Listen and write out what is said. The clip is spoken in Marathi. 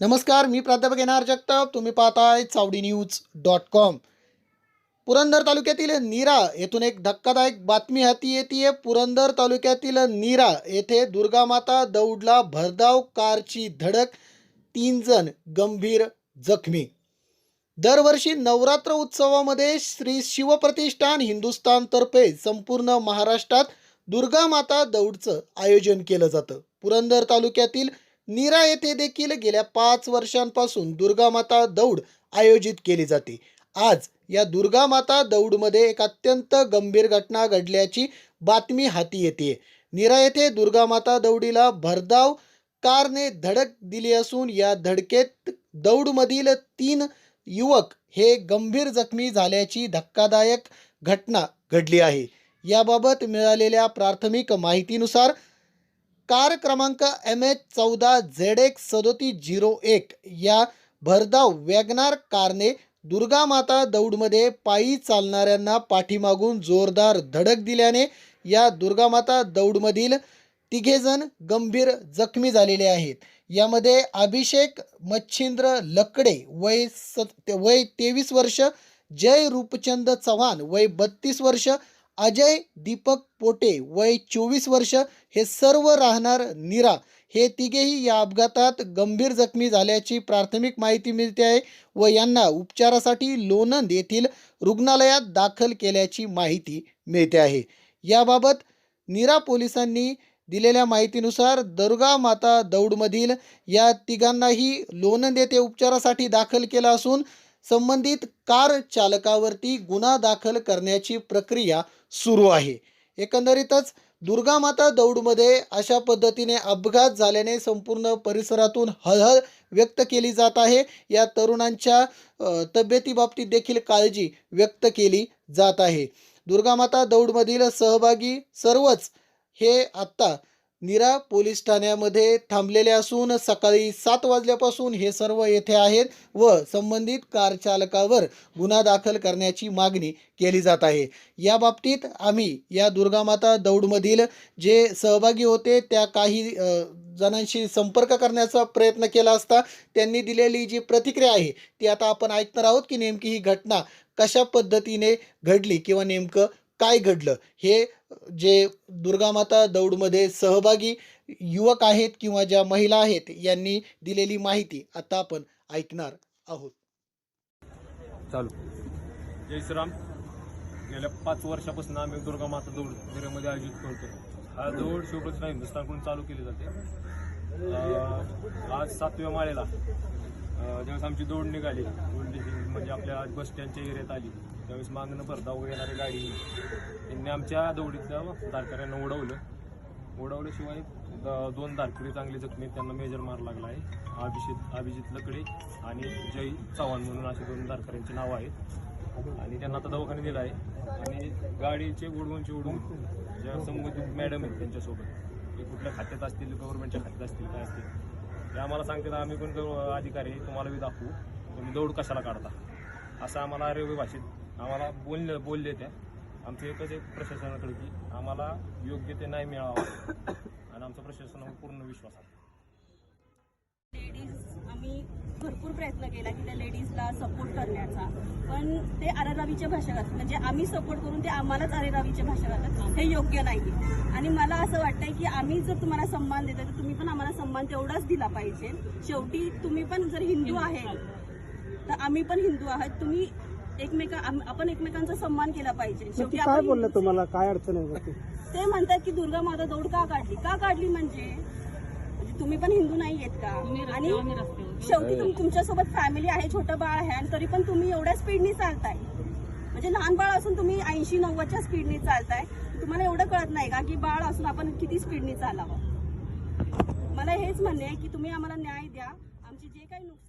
नमस्कार मी प्राध्यापक एन आर जगताप. तुम्ही पाहताय Chavdi news dot com. Purandar तालुक्यातील नीरा येथून एक धक्कादायक बातमी हाती येते पुरंदर तालुक्यातील नीरा येथे दुर्गामाता दौडला भरधाव कारची धडक तीन जण गंभीर जखमी. दरवर्षी नवरात्र उत्सवामध्ये श्री शिवप्रतिष्ठान हिंदुस्थानतर्फे संपूर्ण महाराष्ट्रात दुर्गामाता दौडचं आयोजन केलं जातं. पुरंदर तालुक्यातील नीरा येथे देखील गेल्या पाच वर्षांपासून दुर्गामाता दौड आयोजित केली जाते. आज या दुर्गामाता दौडमध्ये एक अत्यंत गंभीर घटना घडल्याची बातमी हाती येते. नीरा येथे दुर्गामाता दौडीला भरधाव कारने धडक दिली असून या धडकेत दौडमधील तीन युवक हे गंभीर जखमी झाल्याची धक्कादायक घटना घडली आहे. याबाबत मिळालेल्या प्राथमिक माहितीनुसार कार क्रमांक एम एच चौदा झेड एक्स सदोतीस झिरो एक या भरधाव वॅगनार कारने दुर्गामाता दौडमध्ये पायी चालणाऱ्यांना पाठीमागून जोरदार धडक दिल्याने या दुर्गामाता दौडमधील तिघेजण गंभीर जखमी झालेले आहेत. यामध्ये अभिषेक मच्छिंद्र लकडे वय सत वय तेवीस वर्ष जय रूपचंद चव्हाण वय बत्तीस वर्ष अजय दीपक पोटे वय चोवीस वर्ष हे सर्व राहणार निरा. हे तिघेही या अपघातात गंभीर जखमी झाल्याची प्राथमिक माहिती मिळते आहे व यांना उपचारासाठी लोणंद येथील रुग्णालयात दाखल केल्याची माहिती मिळते आहे. याबाबत नीरा पोलिसांनी दिलेल्या माहितीनुसार दुर्गा माता दौडमधील या तिघांनाही लोणंद येथे उपचारासाठी दाखल केलं असून संबंधित कार चालकावरती गुन्हा दाखल करण्याची प्रक्रिया सुरू आहे. एकंदरीतच दुर्गामाता दौडमध्ये अशा पद्धतीने अपघात झाल्याने संपूर्ण परिसरातून हळहळ व्यक्त केली जात आहे. या तरुणांच्या तब्येतीबाबतीत देखील काळजी व्यक्त केली जात आहे. दुर्गामाता दौडमधील सहभागी सर्वच हे आत्ता नीरा पोलीस ठाण्यामध्ये थांबलेले असून सकाळी सात वाजल्यापासून हे सर्व येथे आहेत व संबंधित कार चालकावर गुन्हा दाखल करण्याची मागणी केली जात आहे. या बाबतीत आम्ही या दुर्गामाता दौडमधील जे सहभागी होते त्या काही जणांशी संपर्क करण्याचा प्रयत्न केला असता त्यांनी दिलेली जी प्रतिक्रिया आहे ती आता आपण ऐकणार आहोत की नेमकी ही घटना कशा पद्धतीने घडली किंवा नेमकं काय घडलं? हे जे दुर्गामाता दौडमध्ये सहभागी युवक आहेत किंवा ज्या महिला आहेत यांनी दिलेली माहिती आता आपण ऐकणार आहोत. चालू. जय श्रीराम. गेल्या पाच वर्षापासून आम्ही दुर्गामाता दौड घरामध्ये आयोजित करतो हा दौड शिवप्रतिष्ठा हिंदुस्थानकडून चालू केली जाते. आज सातव्या माळेला ज्यावेळेस आमची दौड निघाली दौड निघाली. म्हणजे आपल्या बस स्टँडच्या एरियात आली. त्यावेळेस मागणं भरधाव येणारी गाडी त्यांनी आमच्या दौडीतल्या दारकऱ्यांना उडवलं. उडवल्याशिवाय द- दोन दारकरी चांगले जखमी आहेत, त्यांना मेजर मार लागला आहे. अभिजित अभिजित लकडे आणि जय चव्हाण म्हणून असे दोन दारकऱ्यांची नावं आहेत. आणि त्यांना आता दवाखाने दिला आहे. आणि गाडीचे उडवूनचे उडवून ज्या संबंधित मॅडम आहेत त्यांच्यासोबत ते कुठल्या खात्यात असतील गव्हर्नमेंटच्या खात्यात असतील काय असतील ते आम्हाला सांगतात. आम्ही पण गव- अधिकारी आहे, तुम्हाला बी दाखवू. तुम्ही दौड कशाला काढता? असं आम्हाला रेल्वे भाषेत आम्हाला बोलले बोलले त्या आमचं एकच एक प्रशासनाकडे की आम्हाला योग्य ते नाही मिळावं. आणि आमचा प्रशासनावर पूर्ण विश्वास आहे. लेडीज आम्ही भरपूर प्रयत्न केला की त्या लेडीजला सपोर्ट करण्याचा. पण ते आरेरावीच्या भाषा करतात म्हणजे आम्ही सपोर्ट करून ते आम्हालाच आरेरावीच्या भाषा करतात हे योग्य नाही आणि मला असं वाटतंय की आम्ही जर तुम्हाला सन्मान देतो तर तुम्ही पण आम्हाला सन्मान तेवढाच दिला पाहिजे. शेवटी तुम्ही पण जर हिंदू आहे तर आम्ही पण हिंदू आहात. तुम्ही एकमेका आपण एकमेकांचा सन्मान केला पाहिजे. शेवटी काय आपण बोललं तुम्हाला? काय अडचण आहे ते? म्हणतात की दुर्गा माता दौड का काढली? का काढली म्हणजे? म्हणजे तुम्ही पण हिंदू नाही आहेत का आणि शेवटी तुम- तुमच्यासोबत फॅमिली आहे छोटं बाळ आहे आणि तरी पण तुम्ही एवढ्या स्पीडनी चालताय. म्हणजे लहान बाळ असून तुम्ही ऐंशी नव्वदच्या स्पीडनी चालताय. तुम्हाला एवढं कळत नाही का की बाळ असून आपण किती स्पीडनी चालावं? मला हेच म्हणणे आहे की तुम्ही आम्हाला न्याय द्या. आमची जे काही नुकसान